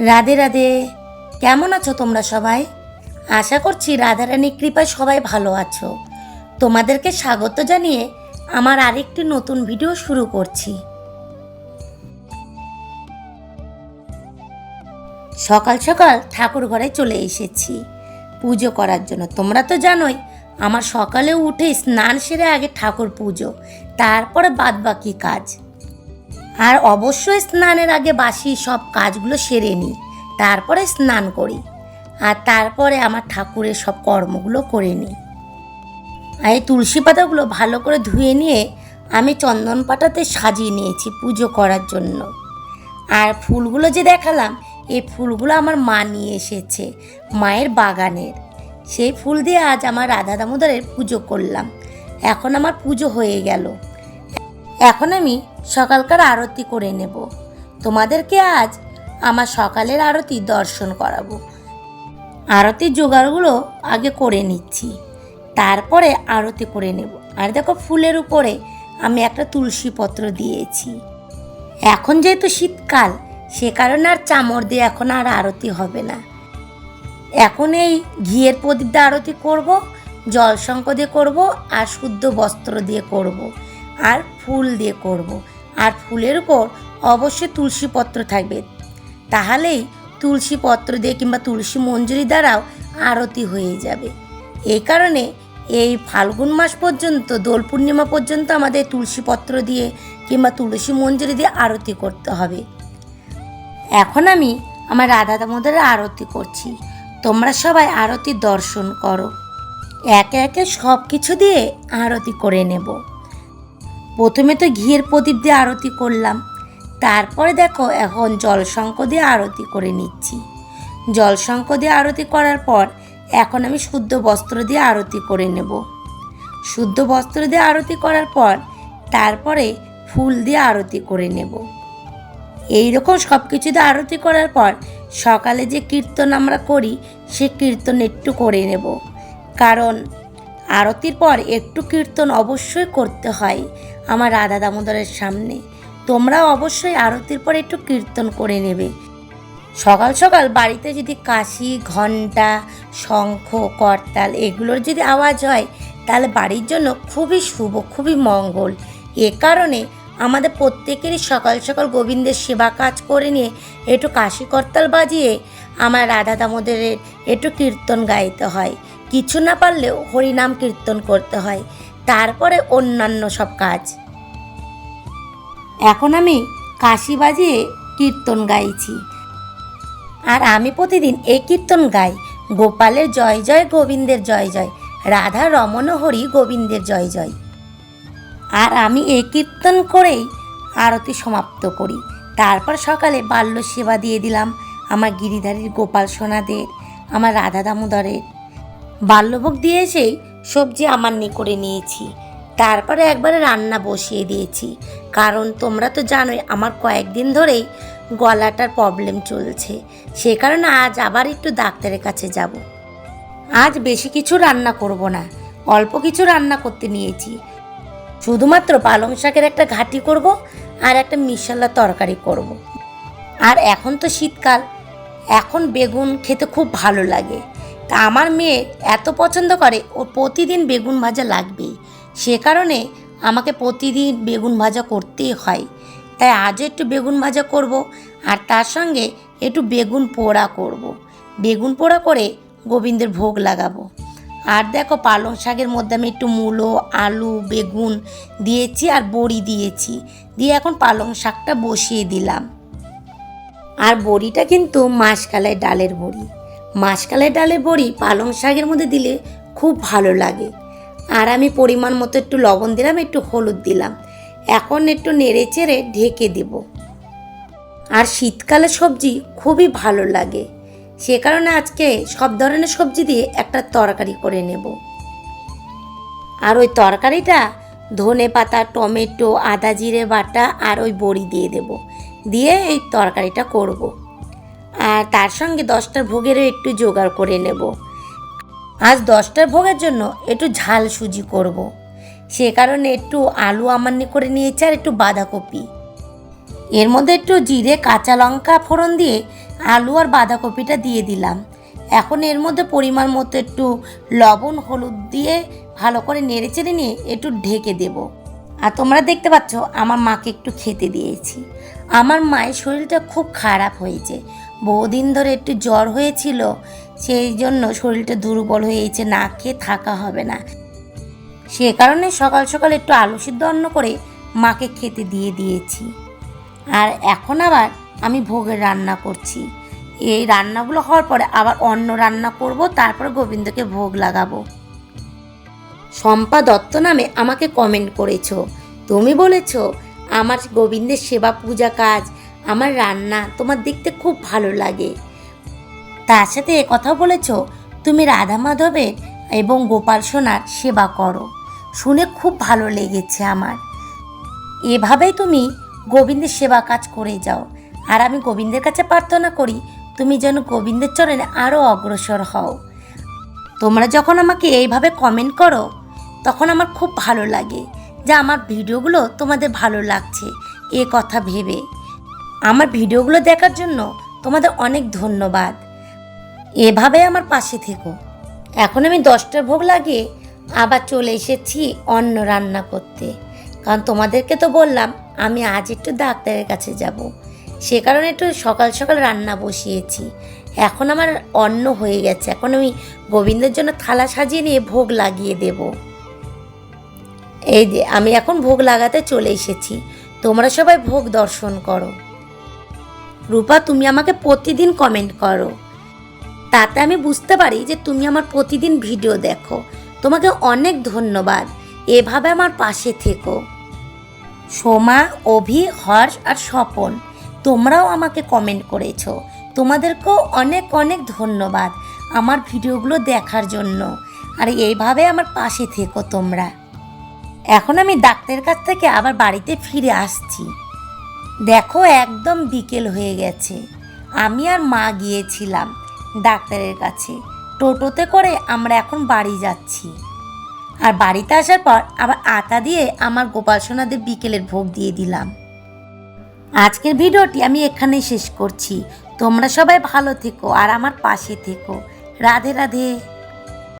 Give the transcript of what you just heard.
রাধে রাধে। কেমন আছো তোমরা সবাই? আশা করছি রাধারানীর কৃপায় সবাই ভালো আছো। তোমাদেরকে স্বাগত জানিয়ে আমার আরেকটি নতুন ভিডিও শুরু করছি। সকাল সকাল ঠাকুর ঘরে চলে এসেছি। পুজো করার জন্য। তোমরা তো জানোই, আমার সকালে উঠে স্নান সেরে আগে ঠাকুর পুজো, তারপরে বাদ বাকি কাজ। আর অবশ্যই স্নানের আগে বাসি সব কাজগুলো সেরে নিই, তারপরে স্নান করি, আর তারপরে আমার ঠাকুরের সব কর্মগুলো করে নিই। আর এই তুলসী পাতাগুলো ভালো করে ধুয়ে নিয়ে আমি চন্দন পাতাতে সাজিয়ে নিয়েছি পুজো করার জন্য। আর ফুলগুলো যে দেখালাম, এই ফুলগুলো আমার মা নিয়ে এসেছে, মায়ের বাগানের। সেই ফুল দিয়ে আজ আমার রাধা দামোদরের পুজো করলাম। এখন আমার পুজো হয়ে গেল। এখন আমি সকালকার আরতি করে নেব। তোমাদেরকে আজ আমার সকালের আরতি দর্শন করাবো। আরতির জোগাড়গুলো আগে করে নিচ্ছি। তারপরে আরতি করে নেব। আর দেখো ফুলের উপরে আমি একটা তুলসী পত্র দিয়েছি। এখন যেহেতু শীতকাল, সে কারণে আর চামড় দিয়ে এখন আর আরতি হবে না। এখন এই ঘিয়ের প্রদীপ দিয়ে আরতি করব জল শঙ্খ দিয়ে করব আর শুদ্ধ বস্ত্র দিয়ে করব। আর ফুল দিয়ে করব। আর ফুলের উপর অবশ্যই তুলসী পত্র থাকবে। তাহলেই তুলসী পত্র দিয়ে কিংবা তুলসী মঞ্জুরি দ্বারাও আরতি হয়ে যাবে। এই কারণে এই ফাল্গুন মাস পর্যন্ত, দোল পূর্ণিমা পর্যন্ত আমাদের তুলসী পত্র দিয়ে কিংবা তুলসী মঞ্জুরি দিয়ে আরতি করতে হবে। এখন আমি আমার রাধা দামোদরের আরতি করছি। তোমরা সবাই আরতি দর্শন করো। একে একে সব কিছু দিয়ে আরতি করে নেব। প্রথমে তো ঘিয়ের প্রদীপ দিয়ে আরতি করলাম। তারপরে দেখো, এখন জলশঙ্খ দিয়ে আরতি করে নিচ্ছি। জলশঙ্খ দিয়ে আরতি করার পর এখন আমি শুদ্ধ বস্ত্র দিয়ে আরতি করে নেব। শুদ্ধ বস্ত্র দিয়ে আরতি করার পর তারপরে ফুল দিয়ে আরতি করে নেব। এই রকম সব কিছু দিয়ে আরতি করার পর সকালে যে কীর্তন আমরা করি, সে কীর্তন একটু করে নেব। কারণ আরতির পর একটু কীর্তন অবশ্যই করতে হয় আমার রাধা দামোদরের সামনে। তোমরা অবশ্যই আরতির পর একটু কীর্তন করে নেবে। সকাল সকাল বাড়িতে যদি কাশি ঘণ্টা শঙ্খ, করতাল এগুলোর যদি আওয়াজ হয়, তাহলে বাড়ির জন্য খুবই শুভ, খুবই মঙ্গল। এ কারণে আমাদের প্রত্যেকেরই সকাল সকাল গোবিন্দের সেবা কাজ করে নিয়ে একটু কাশি, করতাল বাজিয়ে আমার রাধা দামোদরের একটু কীর্তন গাইতে হয়। কিছু না পারলেও হরিনাম কীর্তন করতে হয়, তারপরে অন্যান্য সব কাজ। এখন আমি কাশি বাজিয়ে কীর্তন গাইছি। আর আমি প্রতিদিন এই কীর্তন গাই। গোপালের জয় জয়, গোবিন্দের জয় জয়, রাধা রমণ হরি গোবিন্দের জয় জয়। আর আমি এই কীর্তন করেই আরতি সমাপ্ত করি। তারপর সকালে বাল্য সেবা দিয়ে দিলাম আমার গিরিধারীর গোপাল সোনাদের, আমার রাধা দামোদরের। বাল্যভোগ দিয়ে এসেই সবজি আমার নি করে নিয়েছি। তারপরে একবারে রান্না বসিয়ে দিয়েছি। কারণ তোমরা তো জানোই, আমার কয়েকদিন ধরেই গলাটার প্রবলেম চলছে। সে কারণে আজ আবার একটু ডাক্তারের কাছে যাব। আজ বেশি কিছু রান্না করব না। অল্প কিছু রান্না করতে নিয়েছি। শুধুমাত্র পালং শাকের একটা ঘাটি করব আর একটা মিশালা তরকারি করব। আর এখন তো শীতকাল। এখন বেগুন খেতে খুব ভালো লাগে। আমার মেয়ে এত পছন্দ করে, ও প্রতিদিন বেগুন ভাজা লাগবেই। সে কারণে আমাকে প্রতিদিন বেগুন ভাজা করতেই হয়। তাই আজও একটু বেগুন ভাজা করব আর তার সঙ্গে একটু বেগুন পোড়া করব। বেগুন পোড়া করে গোবিন্দের ভোগ লাগাবো। আর দেখো পালং শাকের মধ্যে আমি একটু মূলো, আলু, বেগুন দিয়েছি আর বড়ি দিয়েছি। দিয়ে এখন পালং শাকটা বসিয়ে দিলাম। আর বড়িটা কিন্তু মাসকালাই ডালের বড়ি। মাসকালাই ডালের বড়ি পালং শাকের মধ্যে দিলে খুব ভালো লাগে। আর আমি পরিমাণ মতো একটু লবণ দিলাম, একটু হলুদ দিলাম। এখন একটু নেড়ে চেড়ে ঢেকে দেব। আর শীতকালে সবজি খুবই ভালো লাগে। সে কারণে আজকে সব ধরনের সবজি দিয়ে একটা তরকারি করে নেব। আর ওই তরকারিটা ধনে পাতা, টমেটো, আদা, জিরে বাটা আর ওই বড়ি দিয়ে দেব। দিয়ে এই তরকারিটা করব। আর তার সঙ্গে দশটার ভোগেরও একটু জোগাড় করে নেব। আজ দশটার ভোগের জন্য একটু ঝাল সুজি করব। সে কারণে একটু আলু আমান্নি করে নিয়েছি আর একটু বাঁধাকপি। এর মধ্যে একটু জিরে, কাঁচা লঙ্কা ফোড়ন দিয়ে আলু আর বাঁধাকপিটা দিয়ে দিলাম। এখন এর মধ্যে পরিমাণ মতো একটু লবণ, হলুদ দিয়ে ভালো করে নেড়ে চেড়ে নিয়ে একটু ঢেকে দেব। আর তোমরা দেখতে পাচ্ছ, আমার মাকে একটু খেতে দিয়েছি। আমার মায়ের শরীরটা খুব খারাপ হয়েছে। বহুদিন ধরে একটু জ্বর হয়েছিল, সেই জন্য শরীরটা দুর্বল হয়েছে না খেয়ে থাকা হবে না। সে কারণে সকাল সকাল একটু আলু সিদ্ধ অন্ন করে মাকে খেতে দিয়ে দিয়েছি। আর এখন আবার আমি ভোগের রান্না করছি। এই রান্নাগুলো হওয়ার পরে আবার অন্ন রান্না করব, তারপর গোবিন্দকে ভোগ লাগাবো। শম্পা দত্ত নামে আমাকে কমেন্ট করেছ। তুমি বলেছ, আমার গোবিন্দের সেবা পূজা কাজ আমার রান্না তোমার দেখতে খুব ভালো লাগে। তার সাথে কথাও বলেছ, তুমি রাধা মাধবের এবং গোপাল সোনার সেবা করো। শুনে খুব ভালো লেগেছে আমার। এভাবেই তুমি গোবিন্দের সেবা কাজ করে যাও। আর আমি গোবিন্দের কাছে প্রার্থনা করি, তুমি যেন গোবিন্দের চরণে আরও অগ্রসর হও। তোমরা যখন আমাকে এইভাবে কমেন্ট করো, তখন আমার খুব ভালো লাগে। যে আমার ভিডিওগুলো তোমাদের ভালো লাগছে, এ কথা ভেবে। আমার ভিডিওগুলো দেখার জন্য তোমাদের অনেক ধন্যবাদ। এভাবে আমার পাশে থেকো। এখন আমি দশটার ভোগ লাগিয়ে আবার চলে এসেছি অন্ন রান্না করতে। কারণ তোমাদেরকে তো বললাম, আমি আজ একটু ডাক্তারের কাছে যাব। সে কারণে একটু সকাল সকাল রান্না বসিয়েছি। এখন আমার অন্ন হয়ে গেছে। এখন আমি গোবিন্দের জন্য থালা সাজিয়ে নিয়ে ভোগ লাগিয়ে দেব। এই যে, আমি এখন ভোগ লাগাতে চলে এসেছি। তোমরা সবাই ভোগ দর্শন করো। রূপা, তুমি আমাকে প্রতিদিন কমেন্ট করো। তাতে আমি বুঝতে পারি যে তুমি আমার প্রতিদিন ভিডিও দেখো। তোমাকে অনেক ধন্যবাদ। এভাবে আমার পাশে থেকো। সোমা, অভি, হর্ষ আর স্বপন, তোমরাও আমাকে কমেন্ট করেছ। তোমাদেরকেও অনেক অনেক ধন্যবাদ আমার ভিডিওগুলো দেখার জন্য। আর এইভাবে আমার পাশে থেকো তোমরা। এখন আমি ডাক্তারের কাছ থেকে আবার বাড়িতে ফিরে আসছি। দেখো একদম বিকেল হয়ে গেছে। আমি আর মা গিয়েছিলাম ডাক্তারের কাছে। টোটোতে করে আমরা এখন বাড়ি যাচ্ছি। আর বাড়িতে আসার পর আবার আটা দিয়ে আমার গোপাল সোনাদের বিকেলের ভোগ দিয়ে দিলাম। আজকের ভিডিওটি আমি এখানেই শেষ করছি। তোমরা সবাই ভালো থেকো আর আমার পাশে থেকো। রাধে রাধে।